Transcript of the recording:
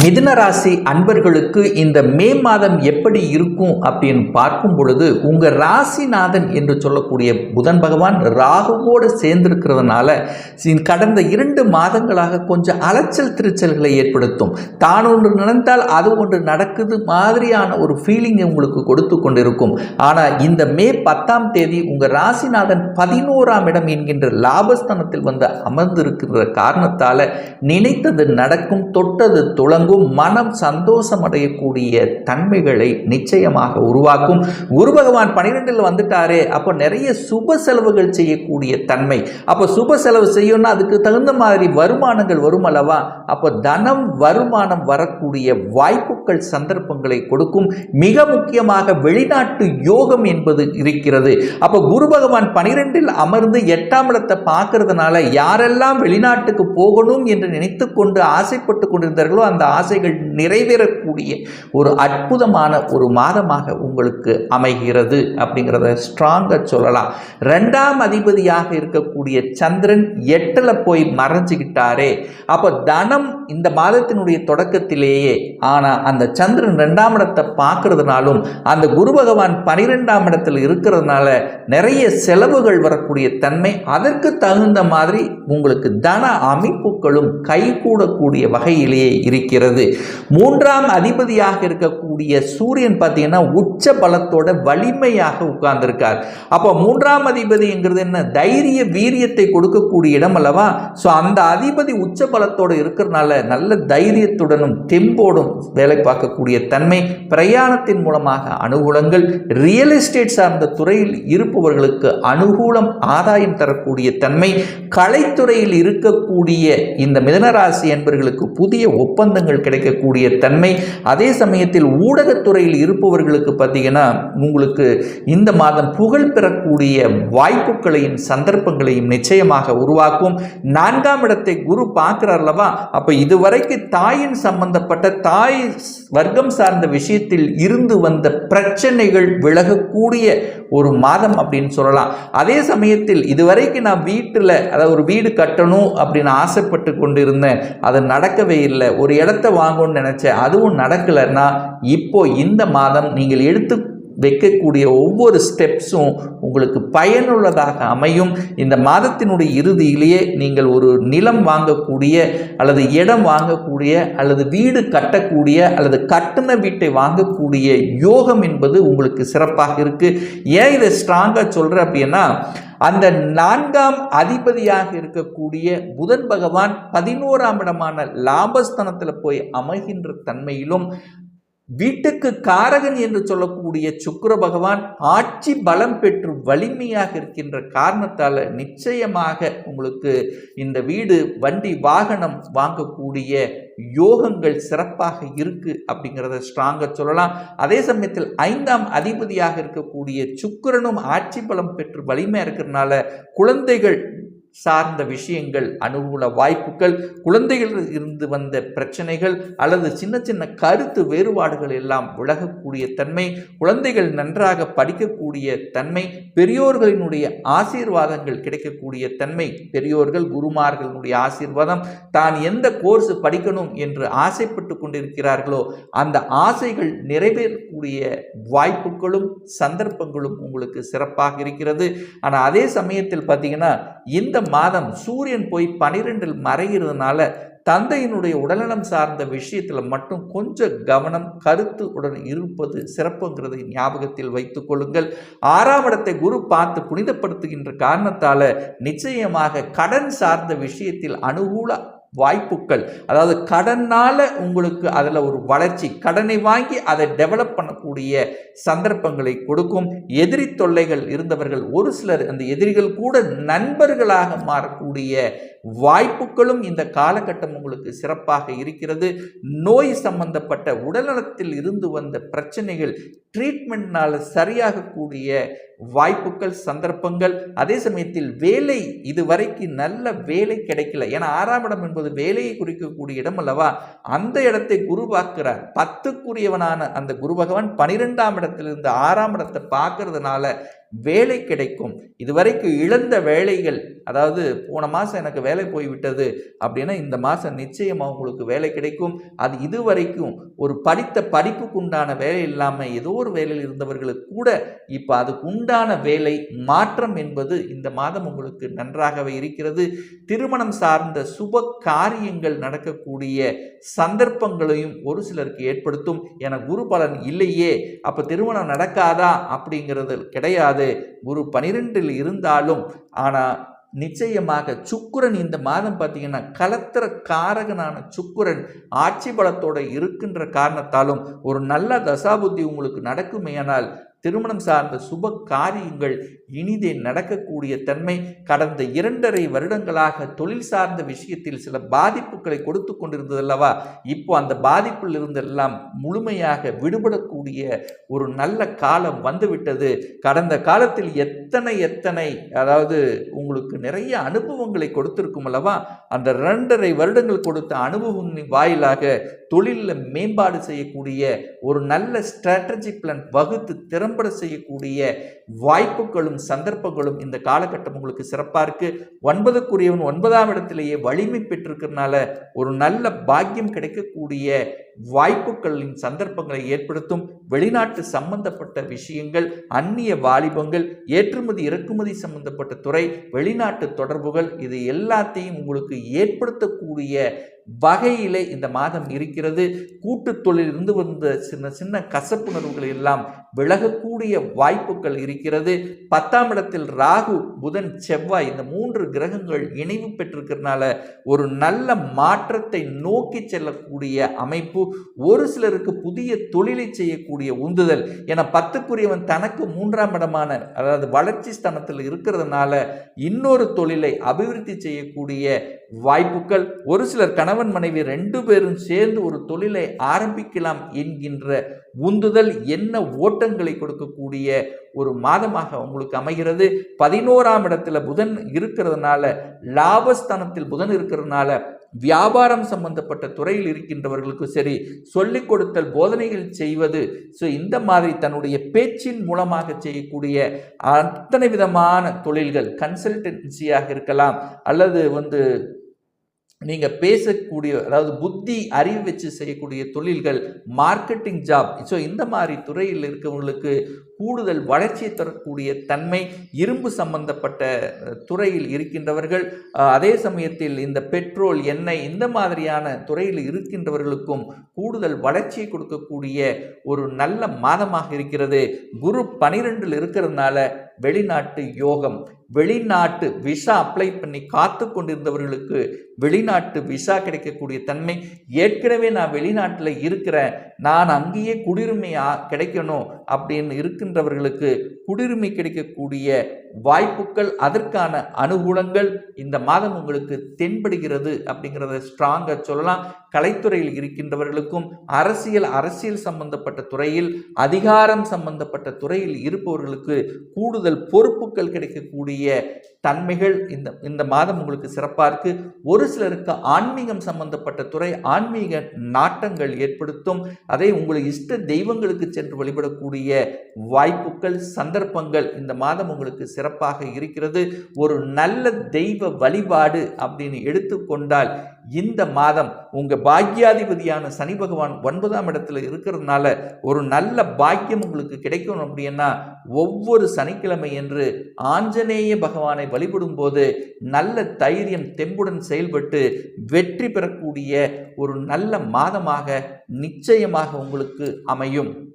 மிதுன ராசி அன்பர்களுக்கு இந்த மே மாதம் எப்படி இருக்கும் அப்படின்னு பார்க்கும் பொழுது உங்கள் ராசிநாதன் என்று சொல்லக்கூடிய புதன் பகவான் ராகுவோடு சேர்ந்திருக்கிறதுனால கடந்த இரண்டு மாதங்களாக கொஞ்சம் அலைச்சல் திருச்சல்களை ஏற்படுத்தும். தான் ஒன்று நினைத்தால் அது ஒன்று நடக்குது மாதிரியான ஒரு ஃபீலிங் உங்களுக்கு கொடுத்து கொண்டிருக்கும். ஆனால் இந்த மே பத்தாம் தேதி உங்கள் ராசிநாதன் பதினோராம் இடம் என்கின்ற லாபஸ்தானத்தில் வந்து அமர்ந்திருக்கிற காரணத்தால் நினைத்தது நடக்கும் தொட்டது துளங்கும். மனம் சந்தோஷம் அடையக்கூடிய தன்மைகளை நிச்சயமாக உருவாக்கும். குரு பகவான் பன்னிரெண்டில் வந்துட்டாரே அப்போ நிறைய சுப செலவுகள் செய்யக்கூடிய தன்மை. அப்போ சுப செலவு செய்யணும்னா அதுக்கு தகுந்த மாதிரி வருமானங்கள் வரும் அல்லவா? அப்போ தனம் வருமானம் வரக்கூடிய வாய்ப்புகள் சந்தர்ப்பங்களை கொடுக்கும். மிக முக்கியமாக வெளிநாட்டு யோகம் என்பது இருக்கிறது. அப்போ குரு பகவான் பனிரெண்டில் அமர்ந்து எட்டாம் இடத்தை பார்க்கறதுனால யாரெல்லாம் வெளிநாட்டுக்கு போகணும் என்று நினைத்து கொண்டு ஆசைப்பட்டு கொண்டிருந்தார்களோ அந்த ஆசைகள் நிறைவேறக்கூடிய ஒரு அற்புதமான ஒரு மாதமாக உங்களுக்கு அமைகிறது அப்படிங்கிறத ஸ்ட்ராங்காக சொல்லலாம். ரெண்டாம் அதிபதியாக இருக்கக்கூடிய சந்திரன் எட்டில் போய் மறைஞ்சுக்கிட்டாரே. அப்போ தனம் இந்த மாதத்தினுடைய தொடக்கத்திலேயே ஆனால் அந்த சந்திரன் ரெண்டாம் இடத்தை பார்க்கறதுனாலும் அந்த குரு பகவான் பனிரெண்டாம் இடத்தில் இருக்கிறதுனால நிறைய செலவுகள் வரக்கூடிய தன்மை அதற்கு தகுந்த மாதிரி உங்களுக்கு தன அமைப்புகளும் கைகூடக்கூடிய வகையிலேயே இருக்கிறது. இருக்கிறது. மூன்றாம் அதிபதியாக இருக்கக்கூடிய சூரியன் பார்த்தீங்கன்னா உச்ச பலத்தோட வலிமையாக உட்கார்ந்திருக்கார். அப்போ மூன்றாம் அதிபதிங்கிறது என்ன? தைரிய வீரியத்தை கொடுக்கக்கூடிய இடம் அல்லவா? ஸோ அந்த அதிபதி உச்ச பலத்தோடு இருக்கிறனால நல்ல தைரியத்துடனும் தெம்போடும் வேலை பார்க்கக்கூடிய தன்மை பிரயாணத்தின் மூலமாக அனுகூலங்கள் ரியல் எஸ்டேட் சார்ந்த துறையில் இருப்பவர்களுக்கு அனுகூலம் ஆதாயம் தரக்கூடிய தன்மை கலைத்துறையில் இருக்கக்கூடிய இந்த மிதனராசி என்பர்களுக்கு புதிய ஒப்பந்தங்கள் கிடைக்கக்கூடிய தன்மை அதே சமயத்தில் ஊடகத்துறையில் இருப்பவர்களுக்கு பார்த்தீங்கன்னா உங்களுக்கு இந்த மாதம் புகழ் பெறக்கூடிய வாய்ப்புகளையும் சந்தர்ப்பங்களையும் நிச்சயமாக உருவாக்கும். நான்காம் இடத்தை குரு பார்க்கிறார் அல்லவா? அப்ப இதுவரைக்கு தாயின் சம்பந்தப்பட்ட தாய் வர்க்கம் சார்ந்த விஷயத்தில் இருந்து வந்த பிரச்சனைகள் விலகக்கூடிய ஒரு மாதம் அப்படின்னு சொல்லலாம். அதே சமயத்தில் இதுவரைக்கும் நான் வீட்டில் அதாவது ஒரு வீடு கட்டணும் அப்படின்னு ஆசைப்பட்டு கொண்டு இருந்தேன் அது நடக்கவே இல்லை. ஒரு இடத்த வாங்கணும்னு நினச்சேன். அதுவும் நடக்கலைன்னா இப்போ இந்த மாதம் நீங்கள் எடுத்து வைக்கக்கூடிய ஒவ்வொரு ஸ்டெப்ஸும் உங்களுக்கு பயனுள்ளதாக அமையும். இந்த மாதத்தினுடைய இறுதியிலேயே நீங்கள் ஒரு நிலம் வாங்கக்கூடிய அல்லது இடம் வாங்கக்கூடிய அல்லது வீடு கட்டக்கூடிய அல்லது கட்டின வீட்டை வாங்கக்கூடிய யோகம் என்பது உங்களுக்கு சிறப்பாக இருக்குது ஏன் இதை ஸ்ட்ராங்காக சொல்கிறேன் அப்படின்னா அந்த நான்காம் அதிபதியாக இருக்கக்கூடிய புதன் பகவான் பதினோராம் இடமான லாபஸ்தனத்தில் போய் அமைகின்ற தன்மையிலும் வீட்டுக்கு காரகன் என்று சொல்லக்கூடிய சுக்கிர பகவான் ஆட்சி பலம் பெற்று வலிமையாக இருக்கின்ற காரணத்தால் நிச்சயமாக உங்களுக்கு இந்த வீடு வண்டி வாகனம் வாங்கக்கூடிய யோகங்கள் சிறப்பாக இருக்கு அப்படிங்கிறத ஸ்ட்ராங்காக சொல்லலாம். அதே சமயத்தில் ஐந்தாம் அதிபதியாக இருக்கக்கூடிய சுக்கிரனும் ஆட்சி பலம் பெற்று வலிமையாக இருக்கிறதுனால குழந்தைகள் சார்ந்த விஷயங்கள் அனுகூல வாய்ப்புகள் குழந்தைகள் இருந்து வந்த பிரச்சனைகள் அல்லது சின்ன சின்ன கருத்து வேறுபாடுகள் எல்லாம் விலகக்கூடிய தன்மை குழந்தைகள் நன்றாக படிக்கக்கூடிய தன்மை பெரியோர்களினுடைய ஆசீர்வாதங்கள் கிடைக்கக்கூடிய தன்மை பெரியோர்கள் குருமார்களினுடைய ஆசீர்வாதம் தான் எந்த கோர்ஸ் படிக்கணும் என்று ஆசைப்பட்டு கொண்டிருக்கிறார்களோ அந்த ஆசைகள் நிறைவேறக்கூடிய வாய்ப்புகளும் சந்தர்ப்பங்களும் உங்களுக்கு சிறப்பாக இருக்கிறது. ஆனால் அதே சமயத்தில் பார்த்தீங்கன்னா இந்த மாதம் சூரியன் போய் பனிரெண்டில் மறைகிறதுனால தந்தையினுடைய உடல்நலம் சார்ந்த விஷயத்தில் மட்டும் கொஞ்சம் கவனம் கருத்து உடன் இருப்பது சிறப்புங்கிறதை ஞாபகத்தில் வைத்துக் கொள்ளுங்கள். ஆறாம் இடத்தை குரு பார்த்து புனிதப்படுத்துகின்ற காரணத்தால் நிச்சயமாக கடன் சார்ந்த விஷயத்தில் அனுகூல வாய்ப்புகள் அதாவது கடனால் உங்களுக்கு அதில் ஒரு வளர்ச்சி கடனை வாங்கி அதை டெவலப் பண்ணக்கூடிய சந்தர்ப்பங்களை கொடுக்கும். எதிரி தொல்லைகள் இருந்தவர்கள் ஒரு சிலர் அந்த எதிரிகள் கூட நண்பர்களாக மாறக்கூடிய வாய்ப்புகளும் இந்த காலகட்டம் உங்களுக்கு சிறப்பாக இருக்கிறது. நோய் சம்பந்தப்பட்ட உடல்நலத்தில் இருந்து வந்த பிரச்சனைகள் ட்ரீட்மெண்ட்னால் சரியாகக்கூடிய வாய்ப்புகள் சந்தர்ப்பங்கள். அதே சமயத்தில் வேலை இதுவரைக்கும் நல்ல வேலை கிடைக்கல. ஏன்னா ஆறாம் இடம் என்பது வேலையை குறிக்கக்கூடிய இடம் அல்லவா? அந்த இடத்தை குருவாக்குறார் பத்துக்குரியவனான அந்த குரு பகவான் பனிரெண்டாம் இடத்திலிருந்து ஆறாம் இடத்தை பார்க்கறதுனால வேலை கிடைக்கும். இதுவரைக்கும் இழந்த வேலைகள் அதாவது போன மாதம் எனக்கு வேலை போய்விட்டது அப்படின்னா இந்த மாதம் நிச்சயமாக உங்களுக்கு வேலை கிடைக்கும். அது இதுவரைக்கும் ஒரு படித்த படிப்புக்கு உண்டான வேலை இல்லாமல் ஏதோ ஒரு வேலையில் இருந்தவர்களுக்கு கூட இப்போ அதுக்கு உண்டான வேலை மாற்றம் என்பது இந்த மாதம் உங்களுக்கு நன்றாகவே இருக்கிறது. திருமணம் சார்ந்த சுப காரியங்கள் நடக்கக்கூடிய சந்தர்ப்பங்களையும் ஒரு சிலருக்கு ஏற்படுத்தும். என குரு பலன் இல்லையே அப்போ திருமணம் நடக்காதா அப்படிங்கிறது கிடையாது. குரு பனிரெண்டில் இருந்தாலும் ஆனால் நிச்சயமாக சுக்குரன் இந்த மாதம் பார்த்தீங்கன்னா கலத்திர காரகனான சுக்குரன் ஆட்சி பலத்தோட இருக்கின்ற காரணத்தாலும் ஒரு நல்ல தசாபுத்தி உங்களுக்கு நடக்குமேயானால் திருமணம் சார்ந்த சுப காரியங்கள் இனிதே நடக்கக்கூடிய தன்மை கடந்த இரண்டரை வருடங்களாக தொழில் சார்ந்த விஷயத்தில் சில பாதிப்புகளை கொடுத்து கொண்டிருந்ததல்லவா? இப்போ அந்த பாதிப்பில் இருந்தெல்லாம் முழுமையாக விடுபடக்கூடிய ஒரு நல்ல காலம் வந்துவிட்டது. கடந்த காலத்தில் எத்தனை எத்தனை அதாவது உங்களுக்கு நிறைய அனுபவங்களை கொடுத்திருக்கும் அல்லவா அந்த ரெண்டரை வருடங்கள் கொடுத்த அனுபவங்களின் வாயிலாக தொழிலில் மேம்பாடு செய்யக்கூடிய ஒரு நல்ல ஸ்ட்ராட்டஜி பிளான் வகுத்து திற திறம்பட செய்யக்கூடிய வாய்ப்புகளும் சந்தர்ப்பங்களும் இந்த காலகட்டம் உங்களுக்கு சிறப்பாக இருக்கு. ஒன்பதுக்குரியவன் ஒன்பதாம் இடத்திலேயே வலிமை பெற்றிருக்கிறதுனால ஒரு நல்ல பாக்கியம் கிடைக்கக்கூடிய வாய்ப்புகளின் சந்தர்ப்பங்களை ஏற்படுத்தும். வெளிநாட்டு சம்பந்தப்பட்ட விஷயங்கள் அந்நிய வாலிபங்கள் ஏற்றுமதி இறக்குமதி சம்பந்தப்பட்ட துறை வெளிநாட்டு தொடர்புகள் இது எல்லாத்தையும் உங்களுக்கு ஏற்படுத்தக்கூடிய வகையிலே இந்த மாதம் இருக்கிறது. கூட்டு தொழிலிருந்து வந்த சின்ன சின்ன கசப்புணர்வுகள் எல்லாம் விலகக்கூடிய வாய்ப்புகள் இருக்கிறது இருக்கிறது. பத்தாம் இடத்தில் ராகு புதன் செவ்வாய் இந்த மூன்று கிரகங்கள் இணைவு பெற்றிருக்கிறதுனால ஒரு நல்ல மாற்றத்தை நோக்கி செல்லக்கூடிய அமைப்பு ஒரு சிலருக்கு புதிய தொழிலை செய்யக்கூடிய உந்துதல். என பத்துக்குரியவன் தனக்கு மூன்றாம் இடமான அதாவது வளர்ச்சி ஸ்தானத்தில் இருக்கிறதுனால இன்னொரு தொழிலை அபிவிருத்தி செய்யக்கூடிய வாய்ப்புகள். ஒரு சிலர் கணவன் மனைவி ரெண்டு பேரும் சேர்ந்து ஒரு தொழிலை ஆரம்பிக்கலாம் என்கின்ற உந்துதல் என்ன ஓட்டங்களை கொடுக்கக்கூடிய ஒரு மாதமாக உங்களுக்கு அமைகிறது. பதினோராம் இடத்துல புதன் இருக்கிறதுனால லாபஸ்தானத்தில் புதன் இருக்கிறதுனால வியாபாரம் சம்பந்தப்பட்ட துறையில் இருக்கின்றவர்களுக்கும் சரி சொல்லிக் கொடுத்தல் போதனைகள் செய்வது ஸோ இந்த மாதிரி தன்னுடைய பேச்சின் மூலமாக செய்யக்கூடிய அத்தனை விதமான தொழில்கள் கன்சல்டன்சியாக இருக்கலாம் அல்லது வந்து நீங்கள் பேசக்கூடிய அதாவது புத்தி அறிவு வச்சு செய்யக்கூடிய தொழில்கள் மார்க்கெட்டிங் ஜாப் ஸோ இந்த மாதிரி துறையில் இருக்கவங்களுக்கு கூடுதல் வளர்ச்சியை தரக்கூடிய தன்மை இரும்பு சம்பந்தப்பட்ட துறையில் இருக்கின்றவர்கள் அதே சமயத்தில் இந்த பெட்ரோல் எண்ணெய் இந்த மாதிரியான துறையில் இருக்கின்றவர்களுக்கும் கூடுதல் வளர்ச்சியை கொடுக்கக்கூடிய ஒரு நல்ல மாதமாக இருக்கிறது. குரு பனிரெண்டில் இருக்கிறதுனால வெளிநாட்டு யோகம் வெளிநாட்டு விசா அப்ளை பண்ணி காத்து கொண்டிருந்தவர்களுக்கு வெளிநாட்டு விசா கிடைக்கக்கூடிய தன்மை ஏற்கனவே நான் வெளிநாட்டில் இருக்கிறேன். நான் அங்கேயே குடியுரிமை கிடைக்கணும் அப்படின்னு இருக்கின்றவர்களுக்கு குடியுரிமை கிடைக்கக்கூடிய வாய்ப்புகள் அதற்கான அனுகூலங்கள் இந்த மாதம் உங்களுக்கு தென்படுகிறது அப்படிங்கிறத ஸ்ட்ராங்காக சொல்லலாம். கலைத்துறையில் இருக்கின்றவர்களுக்கும் அரசியல் அரசியல் சம்பந்தப்பட்ட துறையில் அதிகாரம் சம்பந்தப்பட்ட துறையில் இருப்பவர்களுக்கு கூடுதல் பொறுப்புகள் கிடைக்கக்கூடிய தன்மைகள் இந்த இந்த மாதம் உங்களுக்கு சிறப்பாக இருக்கு. ஒரு சிலருக்கு ஆன்மீகம் சம்பந்தப்பட்ட துறை ஆன்மீக நாட்டங்கள் ஏற்படுத்தும். அதை உங்களுக்கு இஷ்ட தெய்வங்களுக்கு சென்று வழிபடக்கூடிய வாய்ப்புகள் சந்தர்ப்பங்கள் இந்த மாதம் உங்களுக்கு சிறப்பாக இருக்கிறது. ஒரு நல்ல தெய்வ வழிபாடு அப்படின்னு எடுத்துக்கொண்டால் இந்த மாதம் உங்கள் பாக்கியாதிபதியான சனி பகவான் ஒன்பதாம் இடத்துல இருக்கிறதுனால ஒரு நல்ல பாக்கியம் உங்களுக்கு கிடைக்கணும் அப்படின்னா ஒவ்வொரு சனிக்கிழமை என்று ஆஞ்சநேய பகவானை வழிபடும் போது நல்ல தைரியம் தெம்புடன் செயல்பட்டு வெற்றி பெறக்கூடிய ஒரு நல்ல மாதமாக நிச்சயமாக உங்களுக்கு அமையும்.